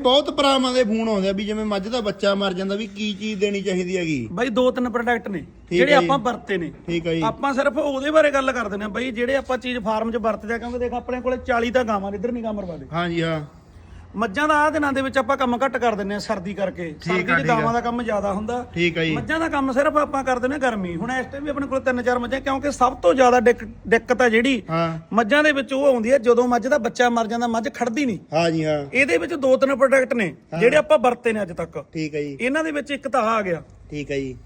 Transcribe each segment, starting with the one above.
ਬਹੁਤ ਭਰਾਵਾਂ ਦੇ ਫੋਨ ਆਉਂਦੇ ਆ ਵੀ ਜਿਵੇਂ ਮੱਝ ਦਾ ਬੱਚਾ ਮਰ ਜਾਂਦਾ ਵੀ ਕੀ ਚੀਜ਼ ਦੇਣੀ ਚਾਹੀਦੀ ਹੈਗੀ? ਬਾਈ ਦੋ ਤਿੰਨ ਪ੍ਰੋਡਕਟ ਨੇ ਜਿਹੜੇ। ਆਪਾਂ ਵਰਤੇ ਨੇ। ਠੀਕ ਹੈ ਜੀ। ਆਪਾਂ ਸਿਰਫ ਉਹਦੇ ਬਾਰੇ ਗੱਲ ਕਰਦੇ ਨੇ ਬਾਈ ਜਿਹੜੇ ਆਪਾਂ ਚੀਜ਼ ਫਾਰਮ 'ਚ ਵਰਤਦੇ ਆ ਕਿਉਂਕਿ ਦੇਖ ਆਪਣੇ ਕੋਲੇ 40 ਤਾਂ ਗਾਵਾਂ ਨੇ, ਇੱਧਰ ਨਹੀਂ ਗਾ ਮਰਵਾ ਦੇ ਹਾਂਜੀ ਹਾਂ। ਮੱਝਾਂ ਦਾ ਆ ਦਿਨਾਂ ਦੇ ਵਿੱਚ ਆਪਾਂ ਕੰਮ ਘੱਟ ਕਰ ਦਿੰਨੇ ਆ ਸਰਦੀ ਕਰਕੇ। ਸਰਦੀ 'ਚ ਗਾਵਾਂ ਦਾ ਕੰਮ ਜ਼ਿਆਦਾ ਹੁੰਦਾ। ਠੀਕ ਹੈ ਜੀ। ਮੱਝਾਂ ਦਾ ਕੰਮ ਸਿਰਫ ਆਪਾਂ ਕਰਦੇ ਨੇ ਗਰਮੀ। ਹੁਣ ਇਸ ਟਾਈਮ ਵੀ ਆਪਣੇ ਕੋਲ ਤਿੰਨ ਚਾਰ ਮੱਝਾਂ ਕਿਉਂਕਿ ਸਭ ਤੋਂ ਜ਼ਿਆਦਾ ਦਿੱਕ- ਦਿੱਕਤ ਆ ਜਿਹੜੀ ਹਾਂ। ਮੱਝਾਂ ਦੇ ਵਿੱਚ ਉਹ ਆਉਂਦੀ ਹੈ ਜਦੋਂ ਮੱਝ ਦਾ ਬੱਚਾ ਮਰ ਜਾਂਦਾ ਮੱਝ ਖੜਦੀ ਨਹੀਂ। ਹਾਂਜੀ ਹਾਂ। ਇਹਦੇ ਵਿੱਚ ਦੋ ਤਿੰਨ ਪ੍ਰੋਡਕਟ ਨੇ ਜਿਹੜੇ ਆਪਾਂ ਵਰਤੇ ਨੇ ਅੱਜ ਤੱਕ। ਠੀਕ ਹੈ ਜੀ। ਇਹਨਾਂ ਦੇ ਵਿੱਚ ਇੱਕ ਤਾਂ ਆ ਗਿਆ। ਠੀਕ ਹੈ ਜੀ।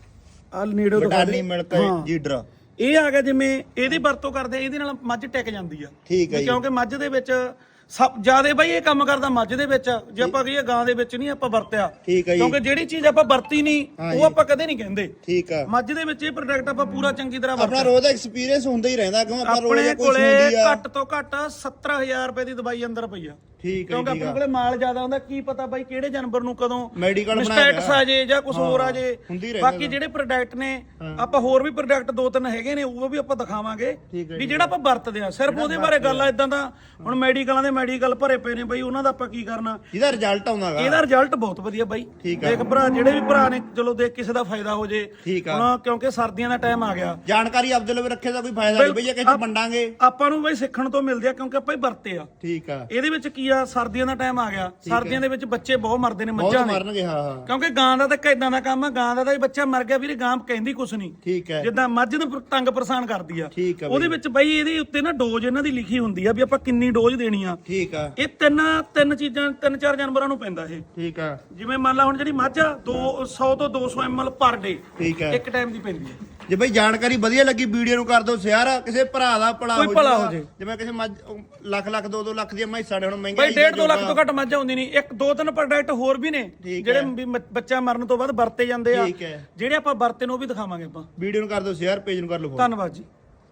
ਆ ਨੇੜੇ ਦਿਖਾ ਬਟਾਨੀ ਦੇ। ਮਿਲਕ ਹਾਂ। ਜੀਡਰ। ਇਹ ਆ ਗਿਆ ਜਿਵੇਂ ਇਹਦੀ ਵਰਤੋਂ ਕਰਦੇ ਆ, ਇਹਦੇ ਨਾਲ ਮੱਝ ਟਿਕ ਜਾਂਦੀ ਆ। ਠੀਕ ਹੈ ਜੀ। ਕਿਉਂਕਿ ਮੱਝ ਦੇ ਵਿੱਚ ਸਭ ਜਿਆਦੇ ਬਾਈ ਇਹ ਕੰਮ ਕਰਦਾ ਮੱਝ ਦੇ ਵਿੱਚ ਜੇ ਆਪਾਂ ਕਹੀਏ ਗਾਂ ਦੇ ਵਿੱਚ ਨਹੀਂ ਆਪਾਂ ਵਰਤਿਆ। ਠੀਕ ਹੈ ਜੀ। ਕਿਉਂਕਿ ਜਿਹੜੀ ਚੀਜ਼ ਆਪਾਂ ਵਰਤੀ ਨਹੀਂ। ਉਹ ਆਪਾਂ ਕਦੇ ਨਹੀਂ ਕਹਿੰਦੇ। ਠੀਕ ਆ। ਮੱਝ ਦੇ ਵਿੱਚ ਇਹ ਪ੍ਰੋਡਕਟ ਆਪਾਂ ਪੂਰਾ ਚੰਗੀ ਤਰ੍ਹਾਂ ਆਪਣਾ ਵਰਤਿਆ। ਰੋਜ਼ ਦਾ ਐਕਸਪੀਰੀਅੰਸ ਹੁੰਦਾ ਹੀ ਰਹਿੰਦਾ ਕਿਉਂ? ਆਪਾਂ ਰੋਜ਼ ਆਪਣੇ ਕੋਈ ਕੋਲੇ ਸੁਣਦੀ ਆ। ਘੱਟ ਤੋਂ ਘੱਟ 70000 ਰੁਪਏ ਦੀ ਦਵਾਈ ਅੰਦਰ ਪਈ ਆ। ਠੀਕ ਹੈ ਕਿਉਂਕਿ ਆਪਣੇ ਕੋਲੇ ਮਾਲ ਜ਼ਿਆਦਾ ਹੁੰਦਾ ਕੀ ਪਤਾ ਬਾਈ ਕਿਹੜੇ ਜਾਨਵਰ ਨੂੰ ਕਦੋਂ ਮੈਡੀਕਲ ਮਿਸਟੈਕਸ ਆ ਜੇ ਜਾਂ ਕੁਝ ਹੋਰ ਆ ਜੇ। ਬਾਕੀ ਜਿਹੜੇ ਪ੍ਰੋਡਕਟ ਨੇ ਆਪਾਂ ਹੋਰ ਵੀ ਪ੍ਰੋਡਕਟ ਦੋ ਤਿੰਨ ਹੈਗੇ ਨੇ ਉਹ ਵੀ ਆਪਾਂ ਦਿਖਾਵਾਂਗੇ ਵੀ ਜਿਹੜਾ ਆਪਾਂ ਵਰਤਦੇ ਆ। ਸਿਰਫ ਉਹਦੇ ਬਾਰੇ ਗੱਲ ਆ ਇਦਾਂ ਦਾ ਹੁਣ ਮੈਡੀਕਲਾਂ ਦੇ ਮੈਡੀਕਲ ਭਰੇ ਪਏ ਨੇ ਬਾਈ ਉਹਨਾਂ ਦਾ ਆਪਾਂ ਕੀ ਕਰਨਾ? ਜਿਹਦਾ ਰਿਜ਼ਲਟ ਆਉਂਦਾਗਾ। ਇਹਦਾ ਰਿਜ਼ਲਟ ਬਹੁਤ ਵਧੀਆ ਬਾਈ। ਦੇਖ ਭਰਾ ਜਿਹੜੇ ਵੀ ਭਰਾ ਨੇ ਚਲੋ ਦੇਖ ਕਿਸੇ ਦਾ ਫਾਇਦਾ ਹੋ ਜੇ। ਹੁਣ ਕਿਉਂਕਿ ਸਰਦੀਆਂ ਦਾ ਟਾਈਮ ਆ ਗਿਆ। ਜਾਣਕਾਰੀ ਆਪਦੇ ਲਈ ਰੱਖੇ ਦਾ ਕੋਈ ਫਾਇਦਾ ਨਹੀਂ ਬਈ ਜੇ ਕਿਸੇ ਵੰਡਾਂਗੇ। ਆਪਾਂ ਨੂੰ ਬਾਈ ਸਿੱਖਣ ਤੋਂ ਮਿਲਦੇ ਆ ਕਿਉਂਕਿ ਆਪਾਂ ਹੀ ਵਰਤੇ ਆ। ਠੀਕ ਆ। ਇਹਦੇ ਵਿੱਚ ਕੀ ਆ ਸਰਦੀਆਂ ਦਾ ਟਾਈਮ ਆ ਗਿਆ। ਸਰਦੀਆਂ ਦੇ ਵਿੱਚ ਬੱਚੇ ਬਹੁਤ ਮਰਦੇ ਨੇ ਬਹੁਤ ਮੱਝਾਂ ਦੇ। ਮਰਨਗੇ ਹਾਂ ਹਾਂ। ਕਿਉਂਕਿ ਗਾਂ ਦਾ ਤਾਂ ਇੱਕ ਇਦਾਂ ਦਾ ਕੰਮ ਆ ਗਾਂ ਦਾ ਤਾਂ ਇਹ ਬੱਚਾ ਮਰ ਗਿਆ ਵੀਰੇ ਗਾਂ ਕਹਿੰਦੀ ਕੁਛ ਨਹੀਂ। ਠੀਕ ਹੈ। ਜਿੱਦਾਂ ਮੱਝ ਨੂੰ ਤੰਗ ਪਰੇਸ਼ਾਨ ਕਰਦੀ ਆ। ਠੀਕ ਆ ਉਹਦੇ ਵਿੱਚ ਬਈ ਇਹਦੇ ਉੱਤੇ ਨਾ ਡੋਜ਼ ਇਹਨਾਂ ਦੀ ਲਿਖੀ ਹੁੰਦੀ ਆ ਵੀ ਆਪਾਂ ਕਿੰਨੀ ਡੋਜ਼ ਦੇਣੀ ਆ। ਠੀਕ ਆ। ਇਹ ਤਿੰਨ ਤਿੰਨ ਚੀਜ਼ਾਂ ਤਿੰਨ ਚਾਰ ਜਾਨਵਰਾਂ ਨੂੰ ਪੈਂਦਾ ਇਹ। ਠੀਕ ਆ। ਜਿਵੇਂ ਮੰਨ ਲਾ ਹੁਣ ਜਿਹੜੀ ਮੱਝ ਆ 200 ਤੋਂ 200 ml ਪਰ ਡੇ। ਠੀਕ ਹੈ ਇੱਕ ਟਾਈਮ ਦੀ ਪੈਂਦੀ ਹੈ ਜੇ ਬਈ ਜਾਣਕਾਰੀ ਵਧੀਆ ਲੱਗੀ ਵੀਡੀਓ ਨੂੰ ਕਰ ਦਿਓ ਸ਼ੇਅਰ ਕਿਸੇ ਭਰਾ ਦਾ ਭਲਾ ਕੋਈ ਹੋ ਭਲਾ। ਹੋ ਜੇ। ਜਿਵੇਂ ਕਿਸੇ ਮੱਝ ਲੱਖ ਲੱਖ 2 2 ਲੱਖ ਦੀਆਂ ਮੈਸਾਂ ਨੇ ਹੁਣ ਮਹਿੰਗਾਈ ਬਈ ਦਾ 1.5 2 ਲੱਖ ਤੋਂ। ਘੱਟ ਮੱਝ ਆਉਂਦੀ ਨਹੀਂ ਇੱਕ ਦੋ ਤਿੰਨ ਪ੍ਰੋਡਕਟ ਹੋਰ ਵੀ ਨੇ ਜਿਹੜੇ ਬੱਚਾ ਮਰਨ ਤੋਂ ਬਾਅਦ ਵਰਤੇ ਜਾਂਦੇ ਆ ਜਿਹੜੇ ਆਪਾਂ ਵਰਤੇ ਨੂੰ ਵੀ ਦਿਖਾਵਾਂਗੇ ਆਪਾਂ ਵੀਡੀਓ ਨੂੰ ਕਰ ਦਿਓ ਸ਼ੇਅਰ ਪੇਜ ਨੂੰ ਕਰ ਲਓ। ਧੰਨਵਾਦ ਜੀ